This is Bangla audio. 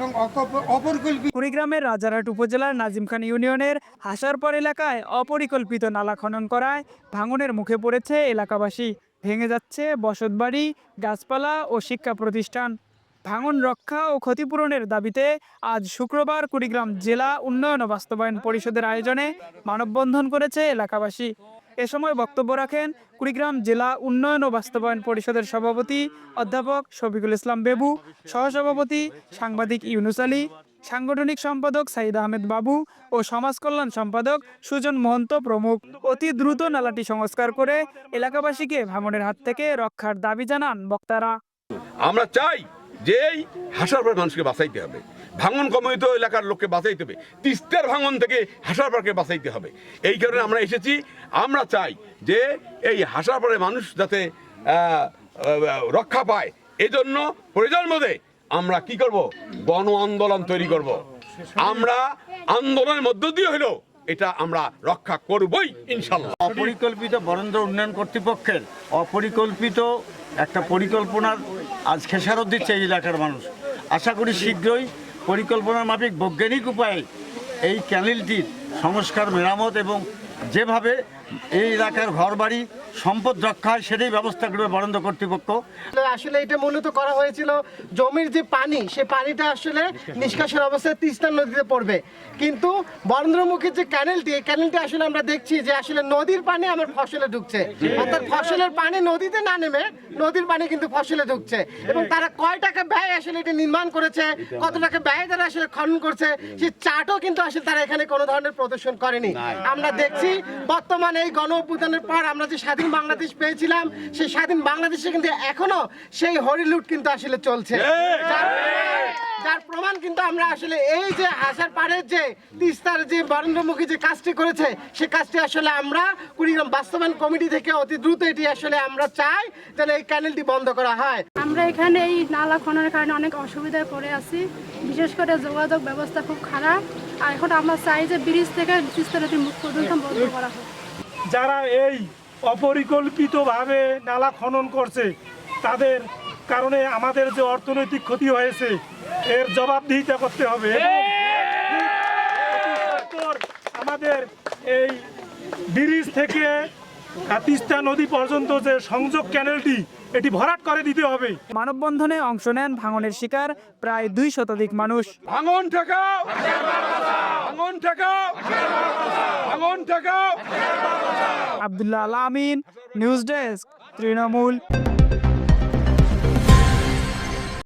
এবং অপরিকল্পিত কুড়িগ্রামের রাজারহাট উপজেলার নাজিমখান ইউনিয়নের হাসারপর এলাকায় অপরিকল্পিত নালা খনন করায় ভাঙনের মুখে পড়েছে এলাকাবাসী। ভেঙে যাচ্ছে বসতবাড়ি, গাছপালা ও শিক্ষা প্রতিষ্ঠান। ভাঙন রক্ষা ও ক্ষতিপূরণের দাবিতে আজ শুক্রবার কুড়িগ্রাম জেলা উন্নয়ন ও বাস্তবায়ন পরিষদের আয়োজনে মানববন্ধন করেছে এলাকাবাসী। এ সময় বক্তব্য রাখেন কুড়িগ্রাম জেলা উন্নয়ন ও বাস্তবায়ন পরিষদের সভাপতি অধ্যাপক শফিকুল ইসলাম বেবু, সহসভাপতি সাংবাদিক ইউনুস আলী, সাংগঠনিক সম্পাদক সাইদ আহমেদ বাবু ও সমাজ কল্যাণ সম্পাদক সুজন মহন্ত প্রমুখ। অতি দ্রুত নালাটি সংস্কার করে এলাকাবাসীকে ভাঙনের হাত থেকে রক্ষার দাবি জানান বক্তারা। আমরা চাই যে এই হাসার পাড় মানুষকে বাঁচাইতে হবে। ভাঙন কমিত এলাকার লোককে বাঁচাইতে হবে। তিস্তার ভাঙন থেকে হাসার পাড়কে বাঁচাইতে হবে। এই কারণে আমরা এসেছি। আমরা চাই যে এই হাসার পাড়ে মানুষ যাতে রক্ষা পায়। এজন্য প্রয়োজন মধ্যে আমরা কি করব? গণ আন্দোলন তৈরি করব। আমরা আন্দোলনের মধ্য দিয়ে হলেও এটা আমরা রক্ষা করবই ইনশাল্লাহ অপরিকল্পিত বরেন্দ্র উন্নয়ন কর্তৃপক্ষের অপরিকল্পিত একটা পরিকল্পনার আজ খেসারত দিচ্ছে এই এলাকার মানুষ। আশা করি শীঘ্রই পরিকল্পনার মাফিক বৈজ্ঞানিক উপায়ে এই ক্যানেলটির সংস্কার, মেরামত এবং যেভাবে এই এলাকার ঘরবাড়ি, সম্পদ রক্ষা হয় সেটাই ব্যবস্থা করবে বরেন্দ্র কর্তৃপক্ষ। আসলে এটা মূলত করা হয়েছিল জমির যে পানি, সে পানিটা আসলে নিষ্কাশন অবস্থায় তিস্তা নদীতে পড়বে। কিন্তু বরেন্দ্রমুখীর যে ক্যানেলটি এই ক্যানেলটি আসলে আমরা দেখছি যে আসলে নদীর পানি আমার ফসলে ঢুকছে। অর্থাৎ ফসলের পানি নদীতে না নেমে নদীর পানি কিন্তু ফসলে ঢুকছে। এবং তারা কয় টাকা ব্যয় আসলে এটা নির্মাণ করেছে, কত টাকা ব্যয় তারা আসলে খনন করছে, সে চার্টও কিন্তু আসলে তারা এখানে কোনো ধরনের প্রদর্শন করেনি। আমরা দেখছি বর্তমানে এই গণ অভ্যুত্থানের পর আমরা যে স্বাধীন বাংলাদেশ পেয়েছিলাম সেই স্বাধীন বাংলাদেশে কিন্তু এখনও সেই হরিলুট কিন্তু আসলে চলছে। যার- প্রমাণ কিন্তু আমরা আসলে এই যে হাসার পাড়ের যে তিস্তার যে বরেন্দ্রমুখী যে কাজটি করেছে সে কাজটি আসলে আমরা কুড়িগ্রাম বাস্তবায়ন কমিটি থেকে অতি দ্রুত এটি আসলে আমরা চাই যেন এই ক্যানেলটি বন্ধ করা হয়। আমরা এখানে এই নালা খননের কারণে অনেক অসুবিধায় পড়ে আছি। বিশেষ করে যোগাযোগ ব্যবস্থা খুব খারাপ। আর এখন আমরা চাই যে ব্রিজ থেকে তিস্তা নদীর মুখ পর্যন্ত বন্ধ করা হোক। যারা এই অপরিকল্পিতভাবে নালা খনন করছে তাদের কারণে আমাদের যে অর্থনৈতিক ক্ষতি হয়েছে এর জবাবদিহিতা করতে হবে। আমাদের এই ব্রিজ থেকে তিস্তা নদী পর্যন্ত যে সংযোগ ক্যানেলটি এটি ভরাট করে দিতে হবে। মানববন্ধনে অংশ নেন ভাঙনের শিকার প্রায় দুই শতাধিক মানুষ। ভাঙন ঠেকাও ভাঙন ঠেকাও! ভাঙন ঠেকাও! Abdullah Al Amin news desk Trinamool.